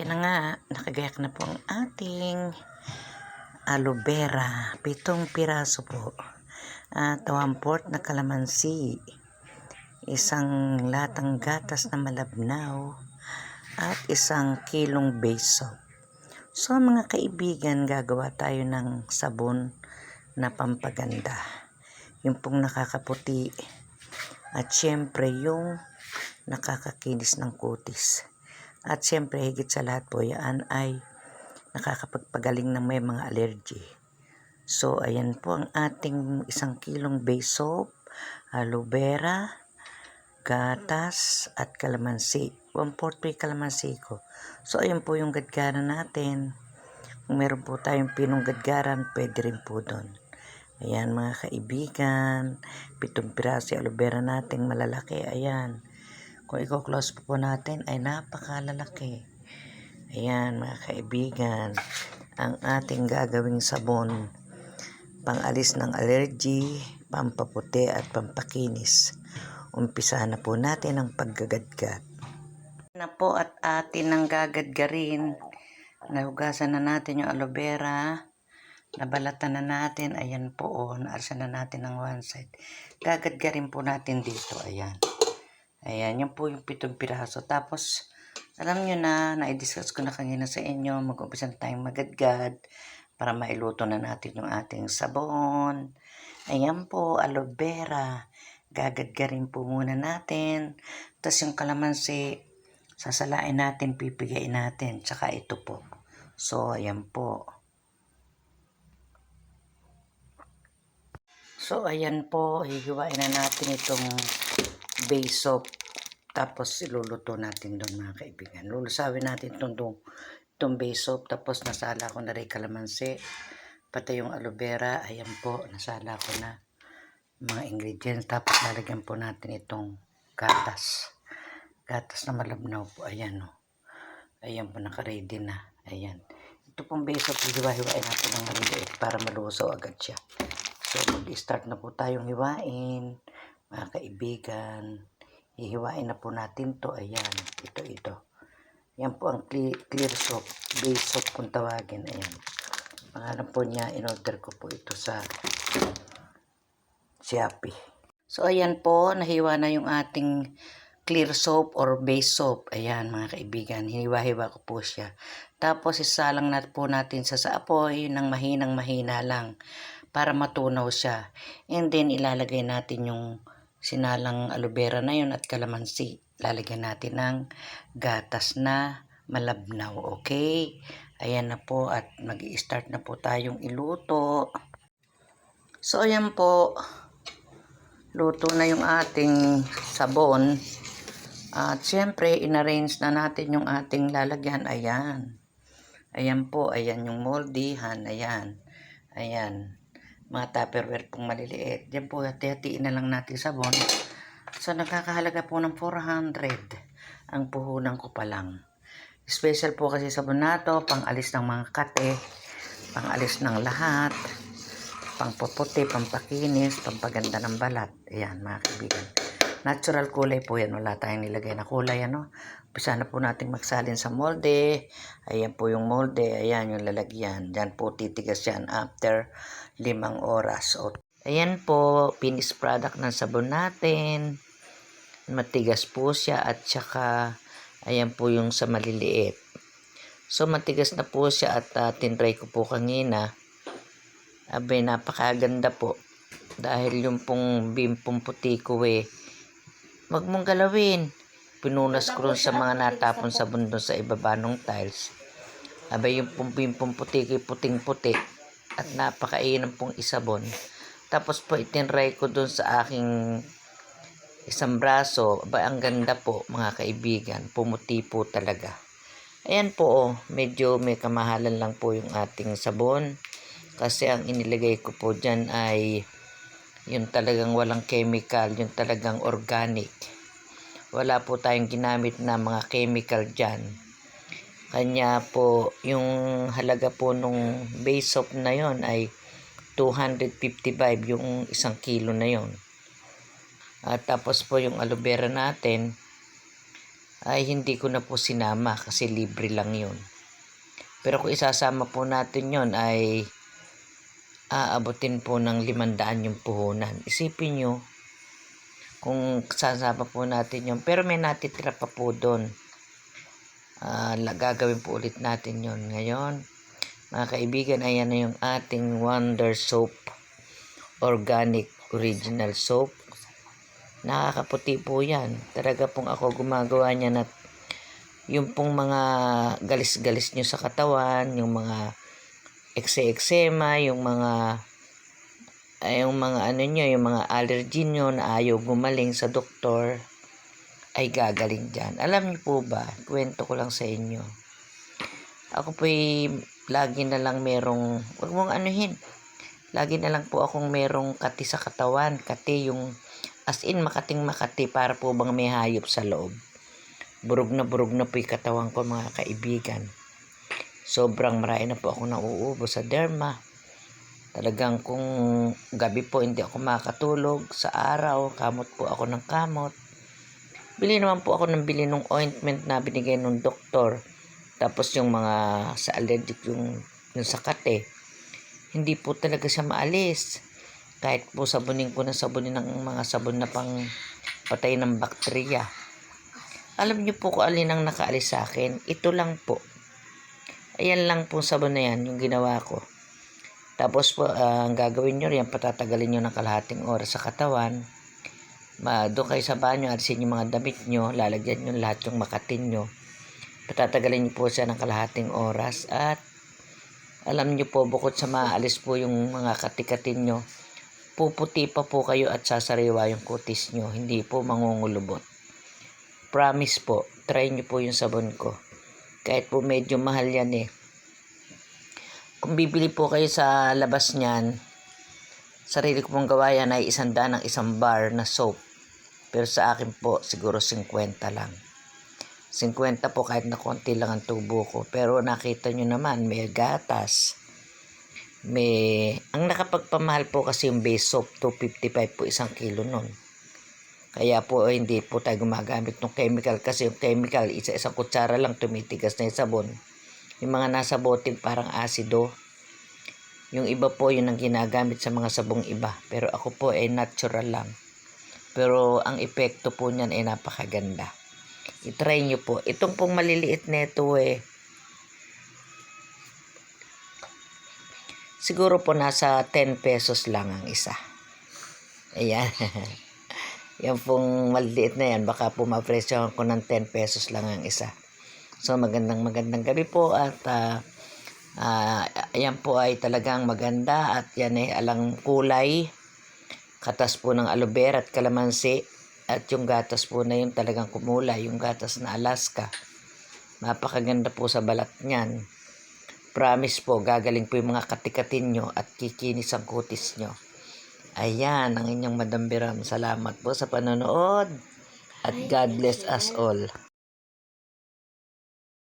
Yan na nga, nakagayak na po ang ating aloe vera. Pitong piraso po. At wamport na kalamansi. Isang latang gatas na malabnaw. At isang kilong beso. So mga kaibigan, gagawa tayo ng sabon na pampaganda. Yung pong nakakaputi. At syempre yung nakakakinis ng kutis. At syempre, higit sa lahat po, yan ay nakakapagpagaling ng may mga allergy. So, ayan po ang ating isang kilong base soap, aloe vera, gatas, at kalamansi. 1/4 kalamansi ko. So, ayan po yung gadgaran natin. Kung meron po tayong pinong gadgaran, pwede rin po doon. Ayan mga kaibigan, pitong piraso yung aloe vera nating malalaki. Ayan. Kung i-close po, po natin ay napakalalaki. Ayan mga kaibigan, ang ating gagawing sabon. Pangalis ng allergy, pampaputi at pampakinis. Umpisa na po natin ang paggagadgad. Na po at atin ang gagadgarin. Nahugasan na natin yung aloe vera. Nabalatan na natin. Ayan po o. Naalsa na natin ang one side. Gagadgarin po natin dito. Ayan. Ayan, yan po yung pitong piraso. Tapos, alam nyo na, na-discuss ko na kanina sa inyo, mag-umpisa tayong magadgad para mailuto na natin yung ating sabon. Ayan po, aloe vera. Gagadgarin po muna natin. Tapos yung kalamansi, sasalain natin, pipigain natin. Tsaka ito po. So, ayan po. So, ayan po, hihiwain na natin itong base soap. Tapos iluluto natin doon mga kaibigan. Lulusawin natin itong, itong, itong base soap. Tapos nasala ko na rin kalamansi. Pati yung aloe vera. Ayan po, nasala ko na mga ingredients. Tapos lalagyan po natin itong gatas. Gatas na malabnaw po. Ayan o. Ayan po, nakaready na. Ayan. Ito pong base soap, hiwa-hiwain natin ng maliliit para maluso agad siya. So, mag-start na po tayong hiwain mga kaibigan. Hihiwain na po natin to. Ayan, ito, ito. Yan po ang clear, clear soap, base soap kung tawagin. Ayan. Pangalan po niya, in-order ko po ito sa Shopee. So, ayan po, nahiwa na yung ating clear soap or base soap. Ayan, mga kaibigan, hiniwa-hiwa ko po siya. Tapos, isalang na po natin sa sa apoy ng mahinang mahina lang para matunaw siya. And then, ilalagay natin yung sinalang aloe vera na yun at kalamansi. Lalagyan natin ng gatas na malabnaw. Okay? Ayan na po at mag start na po tayong iluto. So, ayan po. Luto na yung ating sabon. At syempre, inarrange na natin yung ating lalagyan. Ayan. Ayan po. Ayan yung moldyhan. Ayan. Ayan mga tupperware pong maliliit. Diyan po, hati-hatiin na lang natin sabon. So, nakakahalaga po ng 400 ang puhunan ko pa lang. Special po kasi sabon na to, pang alis ng mga kate, pang alis ng lahat, pang puputi, pampakinis, pampaganda ng balat. Ayan, mga kaibigan. Natural kulay po yan. Wala tayong nilagay na kulay, ano. Pisa na po natin magsalin sa molde. Ayan po yung molde. Ayan yung lalagyan. Diyan po titigas yan after limang oras. O, ayan po, finished product ng sabon natin. Matigas po siya at saka ayan po yung sa maliliit. So matigas na po siya at uh, tinry ko po kanina. Abay, napakaganda po. Dahil yung pong bimpong puti ko eh. Wag mong galawin pinunas ko sa mga natapon sa bundo sa ibaba ng tiles. Abay yung pumpimpong puti kay puting-puti at napakainam pong isabon. Tapos po itinry ko dun sa aking isang braso. Abay ang ganda po mga kaibigan. Pumuti po talaga. Ayan po oh, medyo may kamahalan lang po yung ating sabon. Kasi ang inilagay ko po dyan ay yung talagang walang chemical, yung talagang organic wala po tayong ginamit na mga chemical dyan. Kanya po, yung halaga po nung base soap na yon ay 255 yung isang kilo na yon. At tapos po yung aloe vera natin ay hindi ko na po sinama kasi libre lang yun. Pero kung isasama po natin yon ay aabutin po ng limandaan yung puhunan. Isipin nyo kung sasama po natin yun. Pero may natitira pa po doon. La- gagawin po ulit natin yon ngayon. Mga kaibigan, ayan na yung ating Wonder Soap. Organic Original Soap. Nakakaputi po yan. Talaga pong ako gumagawa niya na yung pong mga galis-galis nyo sa katawan, yung mga ekse-eksema, yung mga ay, yung mga ano nyo, yung mga allergy nyo na ayaw gumaling sa doktor, ay gagaling dyan. Alam niyo po ba, kwento ko lang sa inyo. Ako po lagi na lang merong, wag mong anuhin, lagi na lang po akong merong kati sa katawan. Kati yung, as in makating makati para po bang may hayop sa loob. Burog na burog na po yung katawan ko mga kaibigan. Sobrang marami na po ako nauubo sa derma. Talagang kung gabi po hindi ako makatulog sa araw, kamot po ako ng kamot. Bili naman po ako ng bili ng ointment na binigay ng doktor. Tapos yung mga sa allergic yung, yung sa kate. Hindi po talaga siya maalis. Kahit po sabunin ko na sabunin ng mga sabon na pang patay ng bakterya. Alam niyo po kung alin ang nakaalis sa akin. Ito lang po. Ayan lang po sabon na yan, yung ginawa ko. Tapos po, ah, ang gagawin nyo riyan, patatagalin nyo ng kalahating oras sa katawan. Ma, doon kayo sa banyo, alisin yung mga damit nyo, lalagyan nyo lahat yung makatin nyo. Patatagalin nyo po siya ng kalahating oras. At alam nyo po, bukod sa maalis po yung mga katikatin nyo, puputi pa po kayo at sasariwa yung kutis nyo. Hindi po mangungulubot. Promise po, try nyo po yung sabon ko. Kahit po medyo mahal yan eh. Kung bibili po kayo sa labas niyan, sarili ko pong gawa yan ay isang daan ng isang bar na soap. Pero sa akin po, siguro 50 lang. 50 po kahit na konti lang ang tubo ko. Pero nakita nyo naman, may gatas. May, ang nakapagpamahal po kasi yung base soap, 255 po isang kilo nun. Kaya po eh, hindi po tayo gumagamit ng chemical kasi yung chemical, isa isang kutsara lang tumitigas na yung sabon. Yung mga nasa bote parang asido. Yung iba po yun ang ginagamit sa mga sabong iba. Pero ako po ay natural lang. Pero ang epekto po niyan ay napakaganda. I-try nyo po. Itong pong maliliit na ito eh. Siguro po nasa 10 pesos lang ang isa. Ayan. Yan pong maliliit na yan. Baka po ma-presyo ko ng 10 pesos lang ang isa. So magandang magandang gabi po at ah, ah, yan po ay talagang maganda at yan ay alang kulay. Katas po ng aloe vera at kalamansi. At yung gatas po na yun talagang kumulay. Yung gatas na Alaska. Napakaganda po sa balat niyan. Promise po, gagaling po yung mga katikatin nyo at kikinis ang kutis nyo. Ayan, ang inyong Madam Biram. Salamat po sa panonood. At God bless us all.